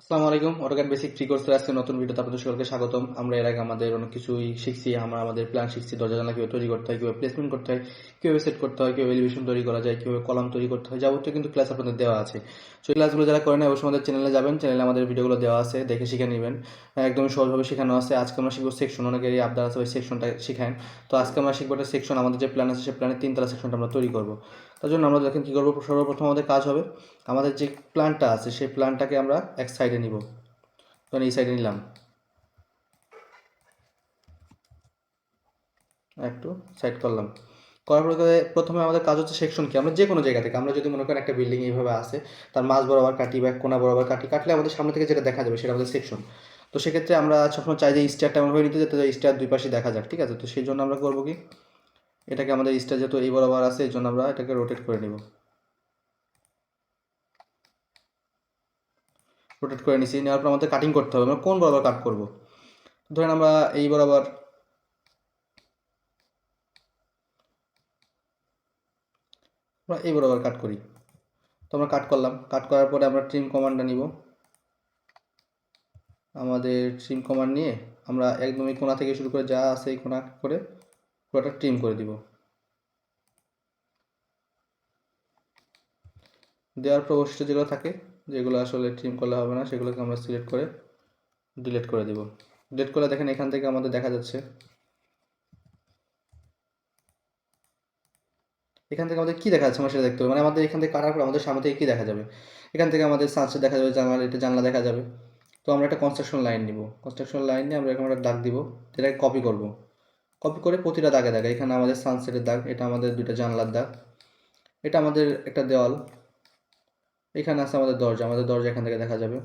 আসসালামু আলাইকুম। AutoCAD basic free কোর্সের আজকে নতুন ভিডিওতে আপনাদের সকলকে স্বাগতম। আমরা এর আগে আমাদের অনেক কিছুই শিখছি। আমরা আমাদের প্ল্যান শিখছি। দরজা জানলা কীভাবে তৈরি করতে হয়, কীভাবে প্লেসমেন্ট করতে হয়, কীভাবে সেট করতে হয়, কীভাবে এলিভেশন তৈরি করা যায়, কীভাবে কলাম তৈরি করতে হয়, যাবতীয় কিন্তু ক্লাস আপনাদের দেওয়া আছে। সেই ক্লাসগুলো যারা করেন অবশ্যই আমাদের চ্যানেলে যাবেন। চ্যানেলে আমাদের ভিডিওগুলো দেওয়া আছে, দেখে শিখে নেবেন। একদমই সহজভাবে শেখানো আছে। আজকে আমরা শিখব সেকশন অনেকেরই আবদার আছে ওই সেকশনটা শিখান তো আজকে আমরা শিখব একটা সেকশন আমাদের যে প্ল্যান আছে সেই প্ল্যানের তিনতলা সেকশনটা আমরা তৈরি করব। তার জন্য আমরা দেখেন কী করব? সর্বপ্রথম আমাদের কাজ হবে, আমাদের যে প্ল্যানটা আছে, সেই প্ল্যানটাকে আমরা এক সাইডে নিব। তখন এই সাইডে নিলাম। একটু সাইড করলাম। করার পরে প্রথমে আমাদের কাজ হচ্ছে সেকশন কি? আমরা যে কোনো জায়গা থেকে, আমরা যদি মনে করেন একটা বিল্ডিং এইভাবে আসে তার মাঝ বরাবর কাটি বা কোনা বরাবর কাটি, কাটলে আমাদের সামনে থেকে যেটা দেখা যাবে সেটা আমাদের সেকশন তো সেক্ষেত্রে আমরা সবসময় চাই যে স্টারটা এমনভাবে নিতে যেতে স্টার দুই পাশে দেখা যাক, ঠিক আছে? তো সেই জন্য আমরা করব কি? এটাকে আমাদের স্টার যেহেতু এই বরাবর আছে, এই জন্য আমরা এটাকে রোটেট করে নিব। রোটেট করে নিছি, নেওয়ার পর আমাদের কাটিং করতে হবে। আমরা কোন বরাবর কাট করব? ধরেন আমরা এই বরাবর আমরা এই বরাবর কাট করি। তো আমরা কাট করলাম। কাট করার পরে আমরা ট্রিম কমান্ডটা নিব। আমাদের ট্রিম কমান্ড নিয়ে আমরা একদম এই কোনা থেকে শুরু করে যা আছে এই কোনা করে পুরোটা ট্রিম করে দিব। দেওয়ার পর অবশিষ্ট যেগুলো থাকে, যেগুলো আসলে ট্রিম করলে হবে না, সেগুলোকে আমরা সিলেক্ট করে ডিলিট করে দিব। ডিলিট করলে দেখেন এখান থেকে আমাদের দেখা যাচ্ছে, এখান থেকে আমাদের কি দেখা যাচ্ছে আমরা সেটা দেখতে হবে মানে আমাদের এখান থেকে কাটার পর আমাদের সামনে থেকে কি দেখা যাবে? এখান থেকে আমাদের সানসেট দেখা যাবে, জানলা, এটা জানলা দেখা যাবে। তো আমরা একটা কনস্ট্রাকশন লাইন নিব। কনস্ট্রাকশন লাইন নিয়ে আমরা এরকম একটা ডাক দিব, যেটাকে কপি করব। কপি করে প্রতিটা দাগে দাগে, এখানে আমাদের সানসেটের দাগ, এটা আমাদের দুইটা জানলার দাগ, এটা আমাদের একটা দেওয়াল, এখানে আছে আমাদের দরজা আমাদের দরজা এখান থেকে দেখা যাবে,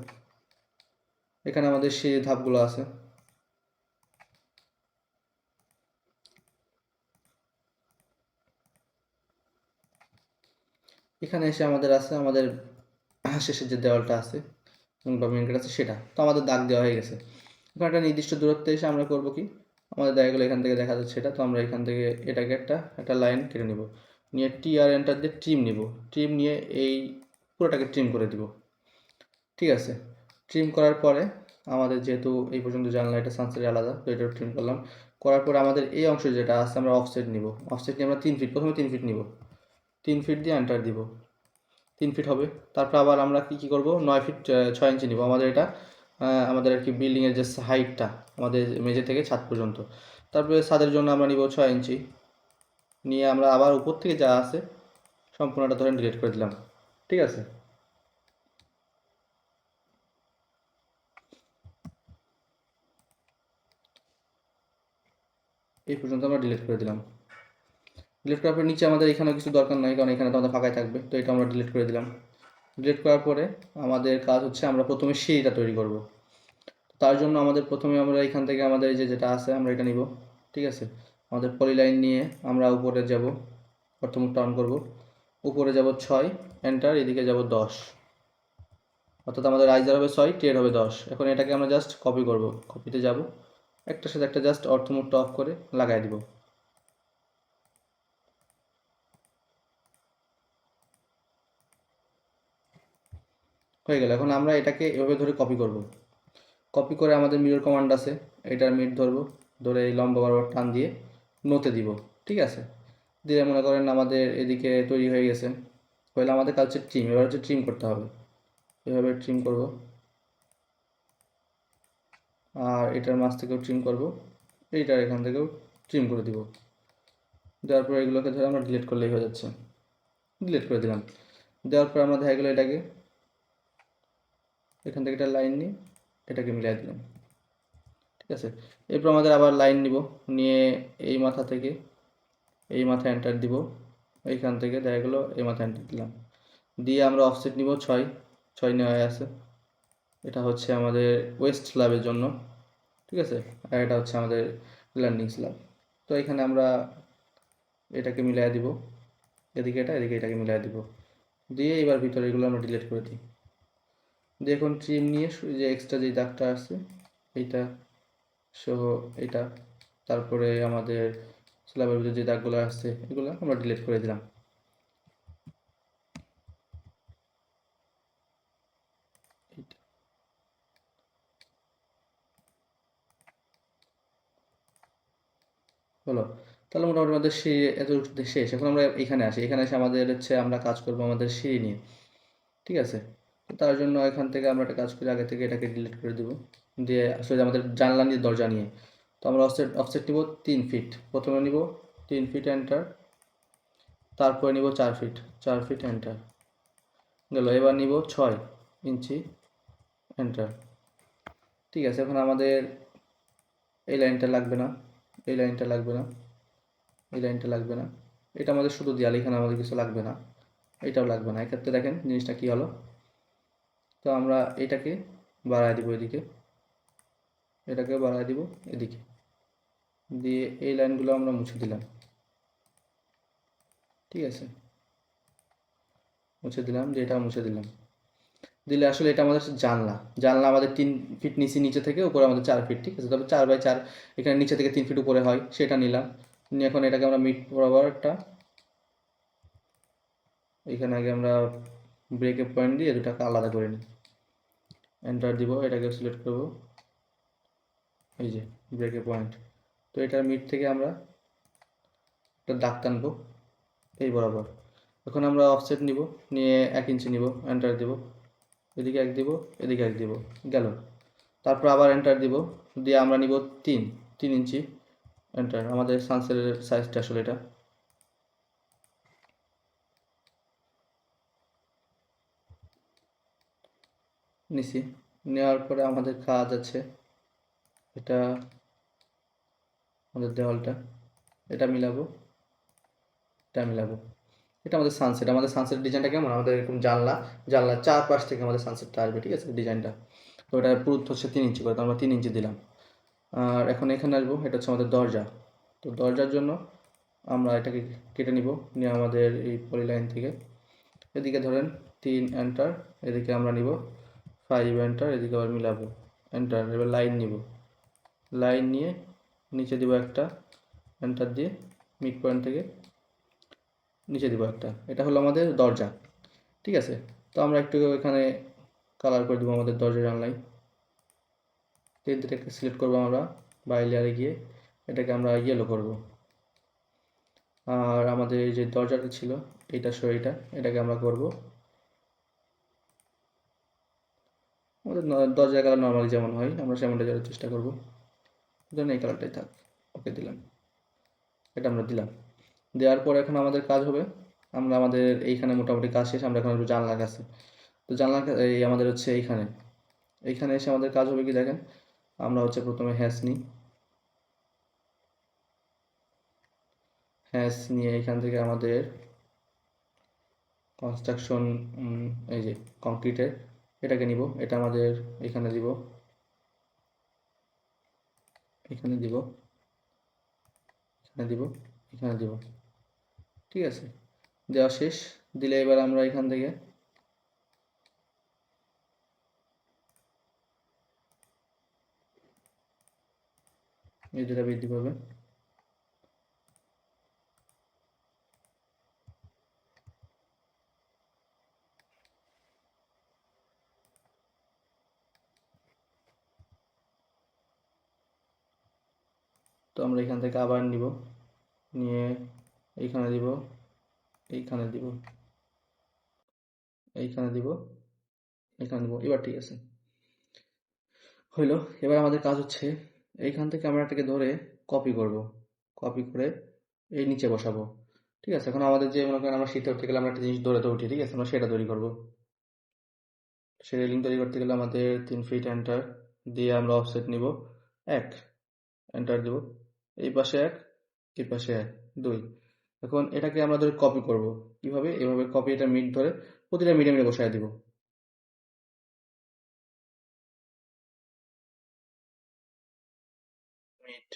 এখানে আমাদের সেই ধাপগুলো আছে। এখানে এসে আমাদের আছে, আমাদের শেষের যে দেওয়ালটা আছে, বা মেন গেট আছে, সেটা। তো আমাদের দাগ দেওয়া হয়ে গেছে। এখানে একটা নির্দিষ্ট দূরত্বে এসে আমরা করব কি? আমাদের জায়গাগুলো এখান থেকে দেখা যাচ্ছে সেটা তো আমরা এখান থেকে এটাকে একটা একটা লাইন কেটে নিব। নিয়ে টি আর এন্টার দিয়ে ট্রিম নিব। ট্রিম নিয়ে এই পুরোটাকে ট্রিম করে দিব। ঠিক আছে? ট্রিম করার পরে আমাদের যেহেতু এই পর্যন্ত জানলা এটা সানসেট আলাদা, তো এটা ট্রিম করলাম। করার পরে আমাদের এই অংশ যেটা আছে আমরা অফসেট নিব। অফসেট নিয়ে আমরা তিন ফিট প্রথমে তিন ফিট নিব। তিন ফিট দিয়ে এন্টার দিব। তিন ফিট হবে। তারপর আবার আমরা কি কি করব? নয় ফিট ছয় ইঞ্চি নিব। আমাদের এটা আমাদের আর কি বিল্ডিংয়ের যে হাইটটা আমাদের মেঝে থেকে ছাদ পর্যন্ত। তারপরে ছাদের জন্য আমরা নিব ছয় ইঞ্চি। নিয়ে আমরা আবার উপর থেকে যা আছে সম্পূর্ণটা ধরেন ডিলিট করে দিলাম। ঠিক আছে? এই পর্যন্ত আমরা ডিলিট করে দিলাম। ডিলিট করার পর নিচে আমাদের এখানেও কিছু দরকার নাই, কারণ এখানে তো আমাদের ফাঁকাই থাকবে, তো এটা আমরা ডিলিট করে দিলাম। ডিলিট করার পরে আমাদের কাজ হচ্ছে আমরা প্রথমে সিঁড়িটা তৈরি করব। তার জন্য আমাদের প্রথমে আমরা এখান থেকে আমাদের যে যেটা আছে আমরা এটা নিব, ঠিক আছে? আমাদের পলিলাইন নিয়ে আমরা উপরে যাব, প্রথম টার্ন করব। উপরে যাব ছয় এন্টার এদিকে যাব দশ। অর্থাৎ আমাদের রাইজার হবে ছয় টের হবে দশ। এখন এটাকে আমরা জাস্ট কপি করব। কপিতে যাব, একটার সাথে একটা জাস্ট অর্থমুখটা অফ করে লাগাই দিব। হয়ে গেল। এখন আমরা এটাকে এভাবে ধরে কপি করব। কপি করে আমাদের মিরর কমান্ড আছে। এটার মিট ধরবো। ধরে এই লম্বা বরাবর টান দিয়ে নোতে দিব। ঠিক আছে? দিয়ে মনে করেন আমাদের এদিকে তৈরি হয়ে গেছে। হলে আমাদের কাজ হচ্ছে ট্রিম এবার হচ্ছে ট্রিম করতে হবে। এভাবে ট্রিম করব। আর এটার মাছ থেকেও ট্রিম করব। এইটার এখান থেকেও ট্রিম করে দিব। দেওয়ার পর এগুলোকে ধরে আমরা ডিলিট করলেই হয়ে যাচ্ছে। ডিলিট করে দিলাম। দেওয়ার পর আমরা দেখা গেলো এটাকে এখান থেকে একটা লাইন নিয়ে এটাকে মিলাই দিলাম। ঠিক আছে? এরপর আমাদের আবার লাইন নিব, নিয়ে এই মাথা থেকে, এই মাথা এন্টার দিব। এইখান থেকে দেখা গেলো, এই মাথা এন্টার দিলাম। দিয়ে আমরা অফসেট নিব ছয় ছয় নেওয়া আছে। এটা হচ্ছে আমাদের ওয়েস্ট স্ল্যাবের জন্য। ঠিক আছে? আর এটা হচ্ছে আমাদের ল্যান্ডিং স্ল্যাব তো এখানে আমরা এটাকে মিলাই দিব। এদিকে এটা, এদিকে এটাকে মিলাই দিব। দিয়ে এবার ভিতরে এগুলো আমরা ডিলিট করে দিই। দিয়ে এখন ট্রিম নিয়ে যে এক্সট্রা যে দাগটা আছে, এইটা সহ এটা। তারপরে আমাদের স্ল্যাবের ভিতরে যে দাগগুলো আছে, এগুলো আমরা ডিলিট করে দিলাম। হলো। তাহলে মোটামুটি আমাদের সিঁড়ি এত শেষ। এখন আমরা এখানে আসি। এখানে এসে আমাদের হচ্ছে আমরা কাজ করব আমাদের সিঁড়ি নিয়ে। ঠিক আছে? তার জন্য এখান থেকে আমরা একটা কাজ করি, আগে থেকে এটাকে ডিলিট করে দেবো। দিয়ে আসলে আমাদের জানলা নিয়ে দরজা নিয়ে। তো আমরা অফসেট অফসেট নিব তিন ফিট প্রথমে নিব তিন ফিট এন্টার তারপরে নিব চার ফিট চার ফিট এন্টার গেল, এবার নিব ছয় ইঞ্চি এন্টার ঠিক আছে, এখন আমাদের এই লাইনটা লাগবে না। এই লাইনটা লাগবে না। এই লাইনটা লাগবে না। এটা আমাদের শুধু দেয়াল, এখানে আমাদের কিছু লাগবে না। এটাও লাগবে না। এক্ষেত্রে দেখেন জিনিসটা কী হলো? তো আমরা এটাকে বাড়ায় দিব এদিকে। এটাকে বাড়ায় দিব এদিকে। দিয়ে এই লাইনগুলো আমরা মুছে দিলাম। ঠিক আছে? মুছে দিলাম যে এটা মুছে দিলাম। দিলে আসলে এটা আমাদের জানলা। জানলা আমাদের তিন ফিট নিচে নিচে থেকে উপরে আমাদের চার ফিট ঠিক আছে? তবে চার বাই চার এখানে নিচে থেকে তিন ফিট উপরে হয়, সেটা নিলাম। নিয়ে এখন এটাকে আমরা মিট বরাবর একটা এখানে আগে আমরা ব্রেকে পয়েন্ট দিয়ে দুটাকে আলাদা করে নিই। এন্টার দিব, এটাকে সিলেক্ট করব। এই যে ব্রেকে পয়েন্ট তো এটার মিট থেকে আমরা একটা দাগ টানবো, এই বরাবর। এখন আমরা অফসেট নিব, নিয়ে এক ইঞ্চি নিব এন্টার দিব। এদিকে এক দিব, এদিকে এক দিব, গেল। তারপর আবার এন্টার দিব, দিয়ে আমরা নিব তিন তিন ইঞ্চি এন্টার আমাদের সানসেটের সাইজটা আসলে এটা। নিছি। নেওয়ার পরে আমাদের কাজ আছে। এটা আমাদের দেওয়ালটা। এটা মিলাবো। এটা মিলাবো। এটা আমাদের সানসেট আমাদের সানসেট ডিজাইনটা কেমন? আমাদের এরকম জানলা। জানলা চারপাশ থেকে আমাদের সানসেটটা আসবে, ঠিক আছে? ডিজাইনটা তো এটা পুরুত্ব হচ্ছে তিন ইঞ্চি করে, তো আমরা তিন ইঞ্চি দিলাম। আর এখন এখানে আসব, এটা হচ্ছে আমাদের দরজা। তো দরজার জন্য আমরা এটাকে কেটে নিব, নিয়ে আমাদের এই পলি লাইন থেকে। এদিকে ধরেন তিন এন্টার এদিকে আমরা নিব। ফাইভ এন্টার এদিকে আবার মিলাবো এন্টার এবার লাইন নিব। লাইন নিয়ে নিচে দিব একটা এন্টার দিয়ে মিড পয়েন্ট থেকে নিচে দিব একটা। এটা হলো আমাদের দরজা, ঠিক আছে? তো আমরা একটু এখানে কালার করে দেবো আমাদের দরজা জানলাই এটাকে সিলেক্ট করব আমরা বাই লেয়ারে গিয়ে এটাকে আমরা ইয়েলো করব। আর আমাদের যে দরজাটা ছিল এইটা শো এটা, এটাকে আমরা করব। দরজার কালার নর্মালি যেমন হয়, আমরা সেমনটা যাওয়ার চেষ্টা করব। জন্য এই কালারটাই থাক। ওকে দিলাম। এটা আমরা দিলাম। দেওয়ার পর এখন আমাদের কাজ হবে। আমরা আমাদের এইখানে মোটামুটি কাজ শেষ, আমরা এখন একটু জানলার কাছে। তো জানলার এই আমাদের হচ্ছে এইখানে। এইখানে এসে আমাদের কাজ হবে কি দেখেন? আমরা হচ্ছে প্রথমে হ্যাশ নিই। হ্যাশ নিয়ে এখান থেকে আমাদের কনস্ট্রাকশন এই যে কংক্রিটের এটাকে নিব, এটা আমাদের এখানে দিব। এখানে দিব। এখানে দিব এখানে দিব। ঠিক আছে, দেওয়া শেষ। দিলে এবার আমরা এখান থেকে এই দুটা বৃদ্ধি পাবে। তো আমরা এখান থেকে আবার নিব। নিয়ে এইখানে দিব এইখানে দিব এইখানে দিব এখানে দিব, এবার ঠিক আছে। হইল, এবার আমাদের কাজ হচ্ছে এইখান থেকে আমরা এটাকে ধরে কপি করব। কপি করে এই নিচে বসাবো। ঠিক আছে, এখন আমাদের যে মনে করেন আমরা শীতে উঠতে গেলে আমরা একটা জিনিস ধরে তো উঠি, ঠিক আছে, আমরা সেটা তৈরি করব। সেই রেলিং তৈরি করতে গেলে আমাদের তিন ফিট এন্টার দিয়ে আমরা অফসেট নিব। এক এন্টার দিব। এই পাশে এক, এই পাশে এক, দুই। এখন এটাকে আমরা ধরে কপি করব। কীভাবে? এভাবে কপি এটা মিট ধরে প্রতিটা মিটে মিটে বসায় দিব। মিট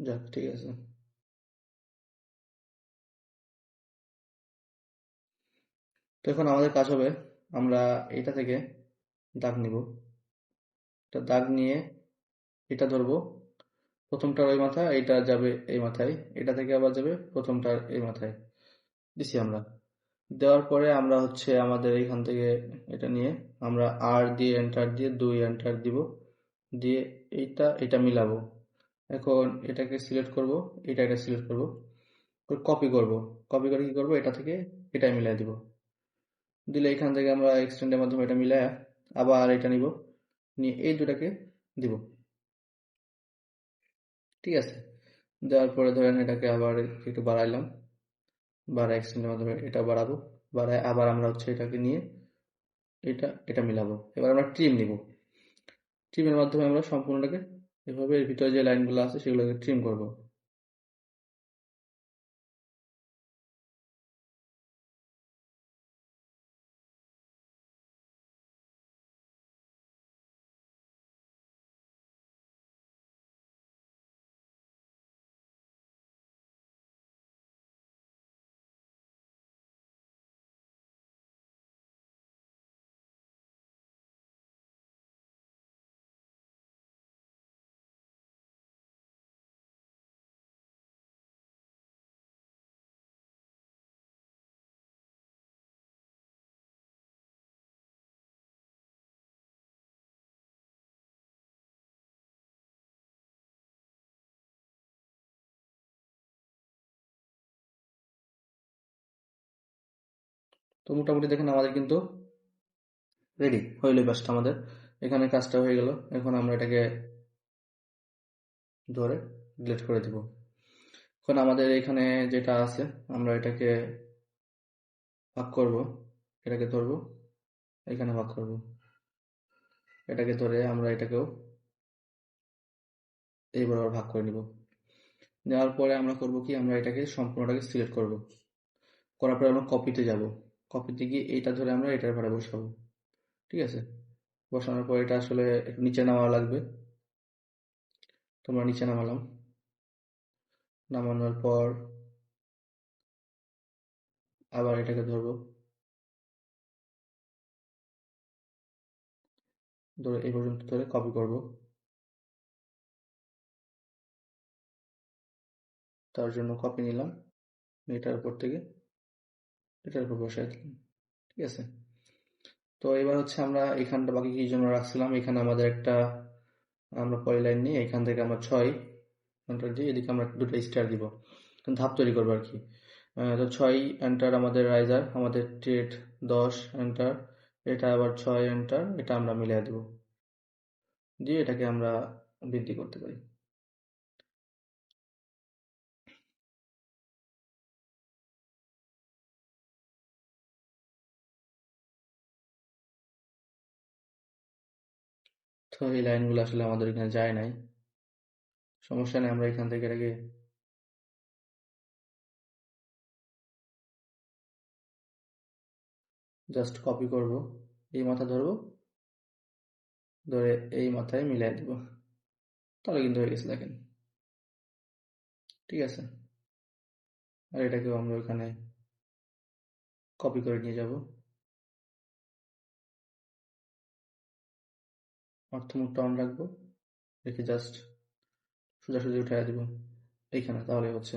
যাক, ঠিক আছে। তো এখন আমাদের কাজ হবে, আমরা এটা থেকে দাগ নিব। এটা দাগ নিয়ে এটা ধরবো। প্রথমটার ওই মাথা এটা যাবে এই মাথায়, এটা থেকে আবার যাবে প্রথমটার এই মাথায়। দিছি আমরা। দেওয়ার পরে আমরা হচ্ছে আমাদের এইখান থেকে এটা নিয়ে আমরা আর দিয়ে এন্টার দিয়ে দুই এন্টার দিব। দিয়ে এইটা এটা মিলাবো। এখন এটাকে সিলেক্ট করব এটা এটা সিলেক্ট করব কপি করব। কপি করে কি করব? এটা থেকে এটা মিলাই দিব। দিলে এখান থেকে আমরা এক্সটেন্ডের মাধ্যমে এটা মিলাই আবার এটা নিব, নিয়ে এই দুটাকে দিব। ঠিক আছে? দেওয়ার পরে ধরেন এটাকে আবার একটু বাড়াইলাম বাড়া এক্সটেন্ডের মাধ্যমে এটা বাড়াবো, বাড়ায় আবার আমরা হচ্ছে এটাকে নিয়ে এটা এটা মিলাবো। এবার আমরা ট্রিম নিব। ট্রিমের মাধ্যমে আমরা সম্পূর্ণটাকে এভাবে এর ভিতরে যে লাইনগুলো আছে সেগুলোকে ট্রিম করব। তো মোটামুটি দেখেন আমাদের কিন্তু রেডি হইল কাজটা আমাদের। এখানে কাজটা হয়ে গেল। এখন আমরা এটাকে ধরে ডিলিট করে দিব। এখন আমাদের এখানে যেটা আছে, আমরা এটাকে ভাগ করব। এটাকে ধরবো। এখানে ভাগ করব। এটাকে ধরে আমরা এটাকেও এই বরাবর ভাগ করে নিব। নেওয়ার পরে আমরা করব কি, আমরা এটাকে সম্পূর্ণটাকে সিলেক্ট করব। করার পরে আমরা কপিতে যাব। কপিতে গিয়ে এইটা ধরে আমরা এটার ভাড়া বসাবো। ঠিক আছে? বসানোর পর এটা আসলে একটু নিচে নামা লাগবে। তোমরা নিচে নামালাম। নামানোর পর আবার এটাকে ধরবো। ধরে এই পর্যন্ত ধরে কপি করব। তার জন্য কপি নিলাম। এটার উপর থেকে। এটার উপর বসাই দিলাম ঠিক আছে? তো এবার হচ্ছে আমরা এখানটা বাকি কি জন্য রাখছিলাম। এখানে আমাদের একটা, আমরা পরের লাইন নিয়ে এখান থেকে আমরা ছয় এন্টার দিয়ে এদিকে আমরা দুটো স্টার দিব। ধাপ তৈরি করব আর কি। তো ছয় এন্টার আমাদের রাইজার আমাদের ট্রেড দশ এন্টার এটা আবার ছয় এন্টার এটা আমরা মিলিয়ে দেব। দিয়ে এটাকে আমরা বৃদ্ধি করতে পারি। তো এই লাইনগুলো আসলে আমাদের এখানে যায় নাই। সমস্যা নেই, আমরা এখান থেকে এটাকে জাস্ট কপি করব। এই মাথা ধরবো, ধরে এই মাথায় মিলাই দেব। তাহলে কিন্তু হয়ে গেছে, দেখেন। ঠিক আছে? আর এটাকেও আমরা ওখানে কপি করে নিয়ে যাব। অর্থমুখটা অন রাখব। রেখে জাস্ট সোজাসুজি উঠাই দিব। এইখানে তাহলে হচ্ছে।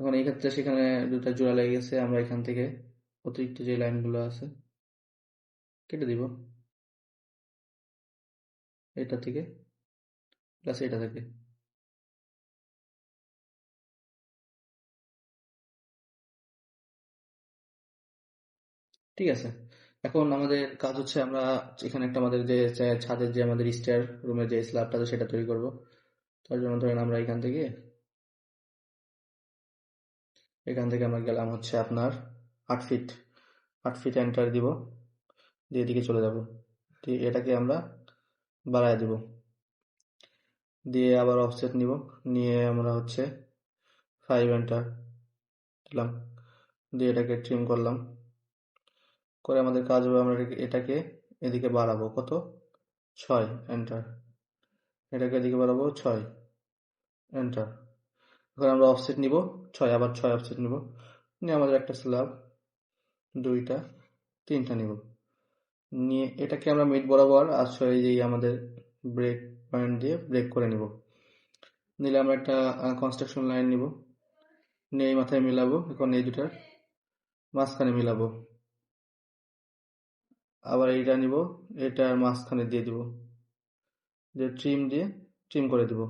এখন এই ক্ষেত্রে সেখানে দুটা জোড়া লেগে গেছে। আমরা এখান থেকে অতিরিক্ত যে লাইনগুলো আছে, কেটে দিব। এটা থেকে প্লাস এটা থেকে। ঠিক আছে। এখন আমাদের কাজ হচ্ছে আমরা এখানে একটা আমাদের যে ছাদের যে আমাদের স্টেয়ার রুমের যে স্ল্যাবটা সেটা তৈরি করব। তার জন্য ধরেন আমরা এখান থেকে এখান থেকে আমরা গেলাম হচ্ছে আপনার আট ফিট আট ফিট এন্টার দিব, দিয়ে এদিকে চলে যাব। দিয়ে এটাকে আমরা বাড়ায় দিব। দিয়ে আবার অফসেট নিব, নিয়ে আমরা হচ্ছে ফাইভ এন্টার দিলাম। দিয়ে এটাকে ট্রিম করলাম। করে আমাদের কাজ হবে, আমরা এটাকে এদিকে বাড়াবো। কত? ছয় এন্টার এটাকে এদিকে বাড়াবো, ছয় এন্টার এখন আমরা অফসেট নিব, ছয়, আবার ছয় অফসেট নিব। নিয়ে আমাদের একটা স্ল্যাব দুইটা, তিনটা নিব। নিয়ে এটাকে আমরা মিড বরাবর আসলে এই আমাদের ব্রেক পয়েন্ট দিয়ে ব্রেক করে নিব। নিলে আমরা একটা কনস্ট্রাকশন লাইন নিব। নিয়ে এই মাথায় মিলাবো, এখন এই দুটার মাঝখানে মিলাবো। আবার এইটা নিব এটার মাঝখানে দিয়ে দিব। যে ট্রিম দিয়ে ট্রিম করে দিব।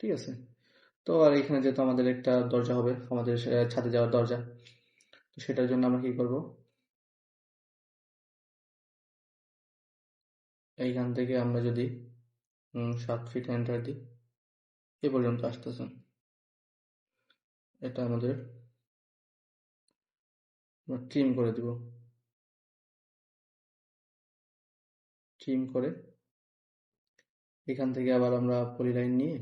ঠিক আছে? তো আর এখানে যেহেতু আমাদের একটা দরজা হবে, আমাদের ছাদে যাওয়ার দরজা, তো সেটার জন্য আমরা কি করব? এইখান থেকে আমরা যদি সাত ফিট এন্টার দিই, এ পর্যন্ত আসতেছে। এটা আমাদের ট্রিম করে দিব। ট্রিম করে এখান থেকে আবার আমরা পলিলাইন নিয়ে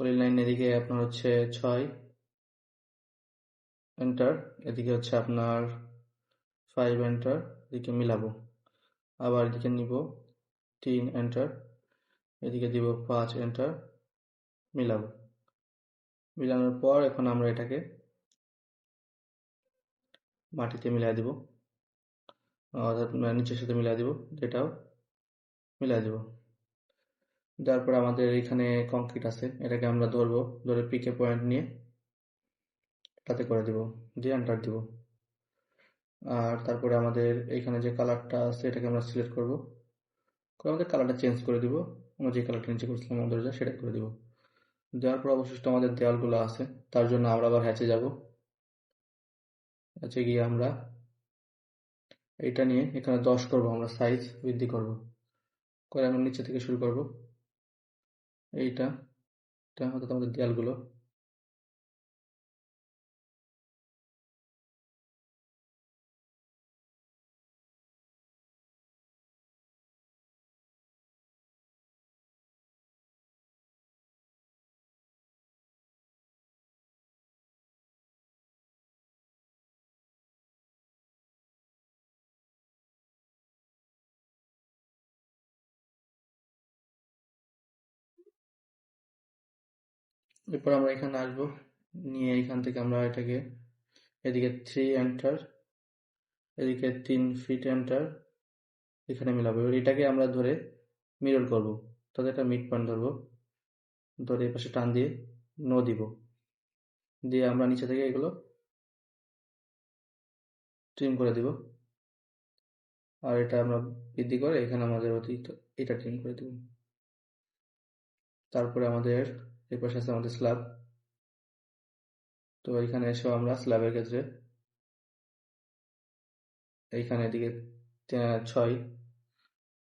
পলিলাইন এদিকে আপনার হচ্ছে ছয় এন্টার এদিকে হচ্ছে আপনার ফাইভ এন্টার এদিকে মিলাবো। আবার এদিকে নিব তিন এন্টার এদিকে দিব পাঁচ এন্টার মিলাবো। মিলানোর পর এখন আমরা এটাকে মাটিতে মিলাই দিব। অর্থাৎ নিচের সাথে মিলাই দিব, এটাও মিলাই দিব। তারপর আমাদের এখানে কংক্রিট আছে, এটাকে আমরা ধরবো, ধরে পিকে পয়েন্ট নিয়ে তাতে করে দিব, দিয়ে এন্টার দিব। আর তারপরে আমাদের এখানে যে কালারটা আছে, এটাকে আমরা সিলেক্ট করব। করে আমাদের কালারটা চেঞ্জ করে দিব, আমরা যে কালারটা নিচে করছিলাম, আমাদের যা সেটা করে দিব। দেওয়ার পর অবশিষ্ট আমাদের দেওয়ালগুলো আছে, তার জন্য আমরা আবার হ্যাচে যাব। হ্যাচে গিয়ে আমরা এটা নিয়ে এখানে দশ করব আমরা সাইজ বৃদ্ধি করব। করে আমরা নিচে থেকে শুরু করব। এইটা, এটা অর্থাৎ আমাদের দেয়ালগুলো। এরপর আমরা এখানে আসব। নিয়ে এখান থেকে আমরা এটাকে এদিকে থ্রি এন্টার এদিকে তিন ফিট এন্টার এখানে মিলাবো। এবার এটাকে আমরা ধরে মিরর করব। তাদের একটা মিড পয়েন্ট ধরবো। ধরে এই পাশে টান দিয়ে নো দিব। দিয়ে আমরা নিচে থেকে এগুলো ট্রিম করে দিব। আর এটা আমরা বৃদ্ধি করে এখানে আমাদের অতিরিক্ত এটা ট্রিম করে দিব। তারপরে আমাদের এই পাশে আছে আমাদের স্ল্যাব তো এখানে এসেও আমরা স্ল্যাবের ক্ষেত্রে এইখানে এদিকে ছয়।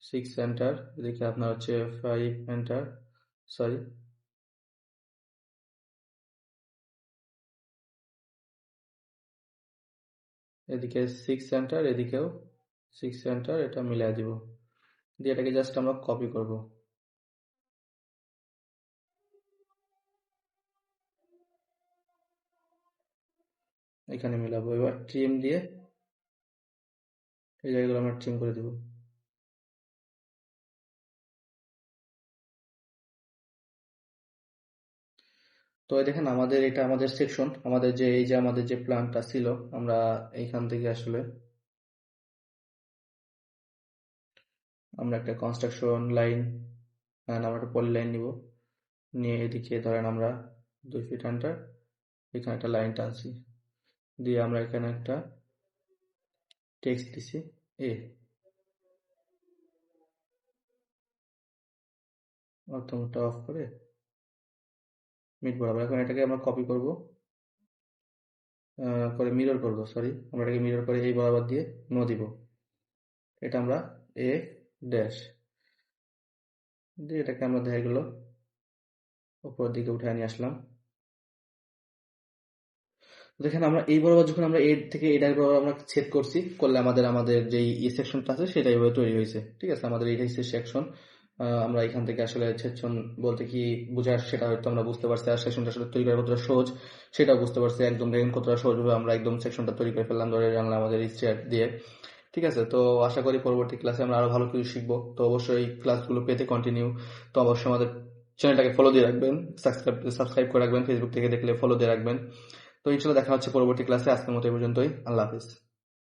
সিক্স এন্টার এদিকে আপনার হচ্ছে ফাইভ এন্টার সরি এদিকে সিক্স সেন্টার এদিকেও সিক্স সেন্টার এটা মিলাই দিব। দিয়ে এটাকে জাস্ট আমরা কপি করব। এখানে মিলাবো। এবার ট্রিম দিয়ে এই জায়গাগুলো আমরা ট্রিম করে দেব। তো দেখেন আমাদের এটা আমাদের সেকশন আমাদের যে এই যে আমাদের যে প্ল্যানটা ছিল, আমরা এইখান থেকে আসলে আমরা একটা কনস্ট্রাকশন লাইন আমরা একটা পলি লাইন নিব। নিয়ে এদিকে ধরেন আমরা দুই ফিট আন্টার এখানে একটা লাইন টানছি। দিয়ে আমরা এখানে একটা টেক্সট দিছি এ অর্থমটা অফ করে মিট বরাবর। এখন এটাকে আমরা কপি করব করে মিরর করব সরি আমরা এটাকে মিরর করে এই বরাবর দিয়ে নো দিব। এটা আমরা এ ড্যাশ দিয়ে এটাকে আমরা দেখা গেল উপরের দিকে উঠে নিয়ে আসলাম। যেখানে আমরা এই বরাবর যখন আমরা এর থেকে এটার বরাবর আমরা ছেদ করছি, করলে আমাদের আমাদের যে সেকশনটা আছে সেটা এইভাবে তৈরি হয়েছে। ঠিক আছে? আমাদের এটাই হচ্ছে সেকশন আমরা এখান থেকে আসলে সেকশন বলতে কি বোঝার সেটা হয়তো আমরা বুঝতে পারছি, আর সেকশনটা আসলে তৈরি করা কতটা সহজ সেটাও বুঝতে পারছি। একদম দেখেন কতটা সহজভাবে আমরা একদম সেকশনটা তৈরি করে ফেললাম ধরে জানলাম আমাদের স্টেয়ার দিয়ে। ঠিক আছে? তো আশা করি পরবর্তী ক্লাসে আমরা আরও ভালো কিছু শিখব। তো অবশ্যই ক্লাসগুলো পেতে কন্টিনিউ তো অবশ্যই আমাদের চ্যানেলটাকে ফলো দিয়ে রাখবেন সাবস্ক্রাইব সাবস্ক্রাইব করে রাখবেন ফেসবুক থেকে দেখলে ফলো দিয়ে রাখবেন। তো ইনশাল্লাহ দেখা হচ্ছে পরবর্তী ক্লাসে আজকের মতো এই পর্যন্তই। আল্লাহ হাফিজ।